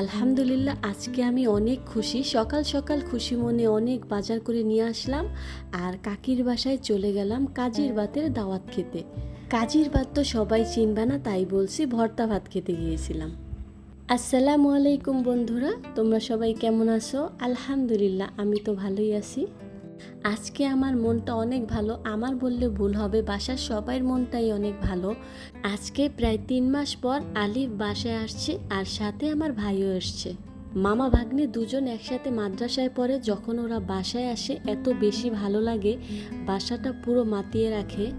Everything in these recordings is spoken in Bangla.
আলহামদুলিল্লাহ, আজকে আমি অনেক খুশি। সকাল সকাল খুশি মনে অনেক বাজার করে নিয়ে আসলাম আর কাকির বাসায় চলে গেলাম কাজের বাতের দাওয়াত খেতে। কাজির ভাত তো সবাই চিনবে না, তাই বলছি ভর্তা ভাত খেতে গিয়েছিলাম। আসসালামু আলাইকুম বন্ধুরা, তোমরা সবাই কেমন আছো? আলহামদুলিল্লাহ, আমি তো ভালোই আছি। আজকে আমার মনটা অনেক ভালো, আমার বললে ভুল হবে, বাসার সবাই মনটাই অনেক ভালো। আজকে প্রায় তিন মাস পর আলিফ বাসায় আসছে আর সাথে আমার ভাইও এসছে। মামা ভাগ্নে দুজন একসাথে মাদ্রাসায় পড়ে, যখন ওরা বাসায় আসে, এত বেশি ভালো লাগে, বাসাটা পুরো মাতিয়ে রাখে।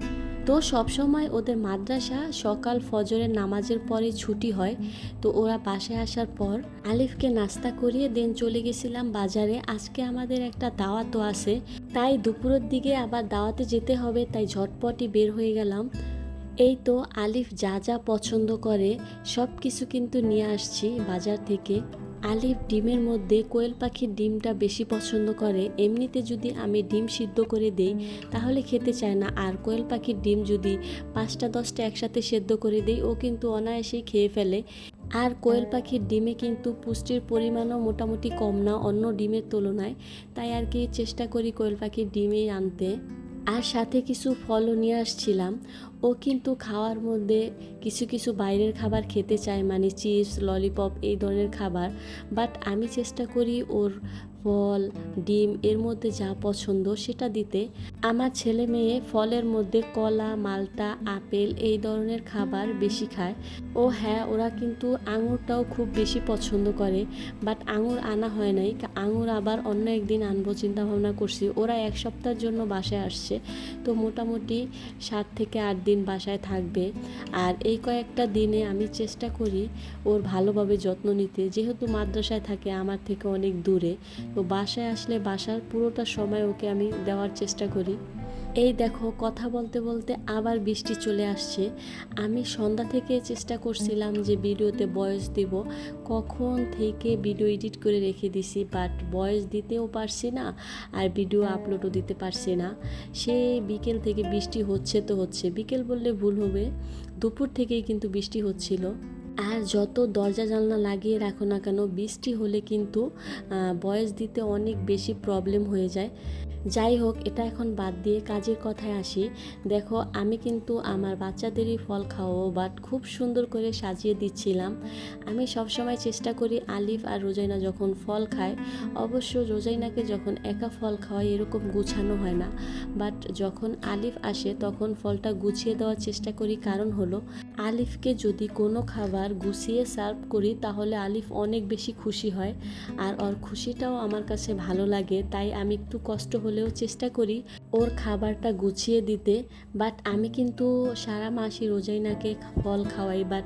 তো সবসময় ওদের মাদ্রাসা সকাল ফজরের নামাজের পরে ছুটি হয়। তো ওরা বাসায় আসার পর আলিফকে নাস্তা করিয়ে দেন চলে গেছিলাম বাজারে। আজকে আমাদের একটা দাওয়াতও আছে। তাই দুপুরের দিকে আবার দাওয়াতে যেতে হবে, তাই ঝটপটি বের হয়ে গেলাম। এই তো আলিফ যা যা পছন্দ করে সব কিছু কিন্তু নিয়ে আসছি বাজার থেকে। আলিফ ডিমের মধ্যে কোয়েল পাখির ডিমটা বেশি পছন্দ করে, এমনিতে যদি আমি ডিম সিদ্ধ করে দেই, তাহলে খেতে চায় না। আর কোয়েল পাখির ডিম যদি পাঁচটা, দশটা একসাথে সেদ্ধ করে দেই, ও কিন্তু অনায়াসেই খেয়ে ফেলে। আর কোয়েল পাখির ডিমে কিন্তু পুষ্টির পরিমাণও মোটামুটি কম না, অন্য ডিমের তুলনায়। তাই আর কি চেষ্টা করি কোয়েল পাখির ডিমেই আনতে। আর সাথে কিছু ফলও নিয়ে আসছিলাম। ও কিন্তু খাওয়ার মধ্যে কিছু কিছু বাইরের খাবার খেতে চায় মানে চিপস ললিপপ এই ধরনের খাবার। বাট আমি চেষ্টা করি ওর ফল, ডিম এর মধ্যে যা পছন্দ সেটা দিতে। আমার ছেলে মেয়ে ফলের মধ্যে কলা, মালটা, আপেল এই ধরনের খাবার বেশি খায়। ও হ্যাঁ ওরা কিন্তু আঙুরটাও খুব বেশি পছন্দ করে বাট আঙুর আনা হয় নাই। আঙুর আবার অন্য একদিন আনব, চিন্তাভাবনা করছি। ওরা এক সপ্তাহের জন্য বাসায় আসছে। তো মোটামুটি সাত থেকে আট দিন বাসায় থাকবে। আর এই কয়েকটা দিনে আমি চেষ্টা করি ওর ভালোভাবে যত্ন নিতে। যেহেতু মাদ্রাসায় থাকে, আমার থেকে অনেক দূরে। তো বাসায় আসলে বাসার পুরোটা সময় ওকে আমি দেওয়ার চেষ্টা করি। এই দেখো, কথা বলতে বলতে আবার বৃষ্টি চলে আসছে। আমি সন্ধ্যা থেকে চেষ্টা করছিলাম যে ভিডিওতে বয়স দিব। কখন থেকে ভিডিও এডিট করে রেখে দিছি বাট বয়স দিতেও পারছি না আর ভিডিও আপলোডও দিতে পারছি না। সেই বিকেল থেকে বৃষ্টি হচ্ছে তো হচ্ছে। বিকেল বললে ভুল হবে। দুপুর থেকেই কিন্তু বৃষ্টি হচ্ছিল। আর যত দরজা জানলা লাগিয়ে রাখো না কেন, বৃষ্টি হলে কিন্তু বয়স দিতে অনেক বেশি প্রবলেম হয়ে যায়। যাই হোক, এটা এখন বাদ দিয়ে কাজের কথায় আসি। দেখো, আমি কিন্তু আমার বাচ্চাদেরই ফল খাওয়াবো বাট খুব সুন্দর করে সাজিয়ে দিচ্ছিলাম। আমি সবসময় চেষ্টা করি আলিফ আর রোজাইনা যখন ফল খায়, অবশ্য রোজাইনাকে যখন একা ফল খাওয়াই এরকম গুছানো হয় না। বাট যখন আলিফ আসে, তখন ফলটা গুছিয়ে দেওয়ার চেষ্টা করি। কারণ হলো, আলিফকে যদি কোনো খাবার গুছিয়ে সার্ভ করি, তাহলে আলিফ অনেক বেশি খুশি হয়। আর ওর খুশিটাও আমার কাছে ভালো লাগে, তাই আমি একটু কষ্ট হলেও চেষ্টা করি ওর খাবারটা গুছিয়ে দিতে। বাট আমি কিন্তু সারা মাসই রোজাইনাকে ফল খাওয়াই বাট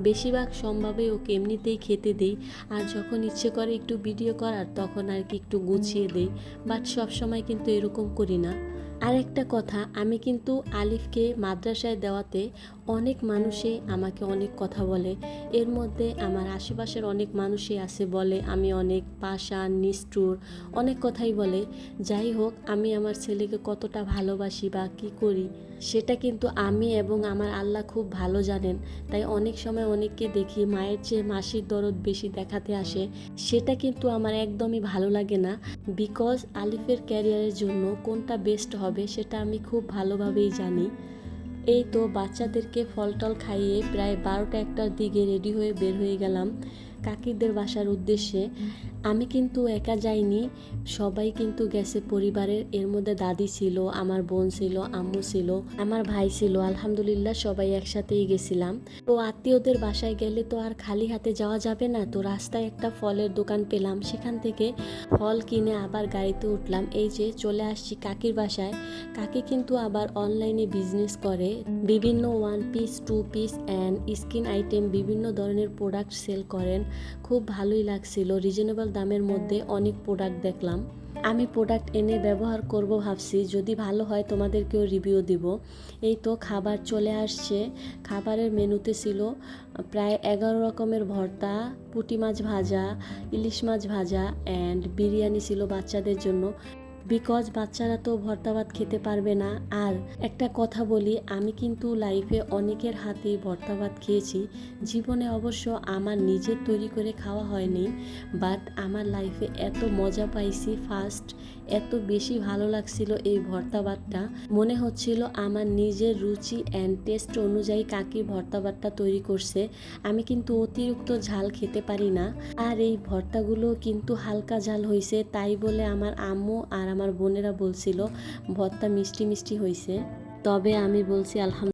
বেশিরভাগ সম্ভবে ওকে এমনিতেই খেতে দিই। আর যখন ইচ্ছে করে একটু ভিডিও করার, তখন আর কি একটু গুছিয়ে দিই। বাট সবসময় কিন্তু এরকম করি না। আর একটা কথা, আমি কিন্তু আলিফকে মাদ্রাসায় দেওয়াতে অনেক মানুষই আমাকে অনেক কথা বলে। এর মধ্যে আমার আশেপাশের অনেক মানুষই আছে বলে, আমি অনেক পাষাণ নিষ্ঠুর, অনেক কথাই বলে। যাই হোক, আমি আমার ছেলেকে কতটা ভালোবাসি বা কি করি, সেটা কিন্তু আমি এবং আমার আল্লাহ খুব ভালো জানেন। তাই অনেক সময় অনেককে দেখি মায়ের চেয়ে মাসির দরদ বেশি দেখাতে আসে। সেটা কিন্তু আমার একদমই ভালো লাগে না। বিকজ আলিফের ক্যারিয়ারের জন্য কোনটা বেস্ট হবে সেটা আমি খুব ভালোভাবেই জানি। এই তো বাচ্চাদেরকে ফল টল খাইয়ে প্রায় বারোটা একটার দিকে রেডি হয়ে বের হয়ে গেলাম কাকিদের বাসার উদ্দেশ্যে। আমি কিন্তু একা যাইনি, সবাই কিন্তু গেছে পরিবারের, এর মধ্যে দাদি ছিল, আমার বোন ছিল, আম্মু ছিল, আমার ভাই ছিল, আলহামদুলিল্লাহ সবাই একসাথেই গেছিলাম। তো আত্মীয়দের বাসায় গেলে তো আর খালি হাতে যাওয়া যাবে না, তো রাস্তায় একটা ফলের দোকান পেলাম, সেখান থেকে ফল কিনে আবার গাড়িতে উঠলাম। এই যে চলে আসছি কাকির বাসায়, কাকি কিন্তু আবার অনলাইনে বিজনেস করে। বিভিন্ন one piece two piece and skin item বিভিন্ন ধরনের প্রোডাক্ট সেল করেন। খুব ভালোই লাগছিল রিজনেবল দামের মধ্যে অনেক প্রোডাক্ট দেখলাম। আমি প্রোডাক্ট এনে ব্যবহার করব ভাবছি, যদি ভালো হয় তোমাদেরকেও রিভিউ দিব। এই তো খাবার চলে আসছে। খাবারের মেনুতে ছিল প্রায় এগারো রকমের ভর্তা, পুঁটি মাছ ভাজা, ইলিশ মাছ ভাজা অ্যান্ড বিরিয়ানি ছিল বাচ্চাদের জন্য। বিকজ বাচ্চারা তো ভর্তা ভাত খেতে পারবে না। আর একটা কথা বলি, আমি কিন্তু লাইফে অনেকের হাতে ভর্তা ভাত খেয়েছি। জীবনে অবশ্য আমার নিজের তৈরি করে খাওয়া হয়নি বাট আমার লাইফে এত মজা পাইছি। ফার্স্ট এত বেশি ভালো লাগছিল এই ভর্তা ভাতটা। মনে হচ্ছিল আমার নিজের রুচি অ্যান্ড টেস্ট অনুযায়ী কাকি ভর্তা ভাতটা তৈরি করছে। আমি কিন্তু অতিরিক্ত ঝাল খেতে পারি না। আর এই ভর্তাগুলো কিন্তু হালকা ঝাল হয়েছে তাই বলে আমার আম্মু আর আমার বোনেরা বলছিল, ভর্তা মিষ্টি মিষ্টি হয়েছে তবে আমি বলছি, আলহামদুলিল্লাহ।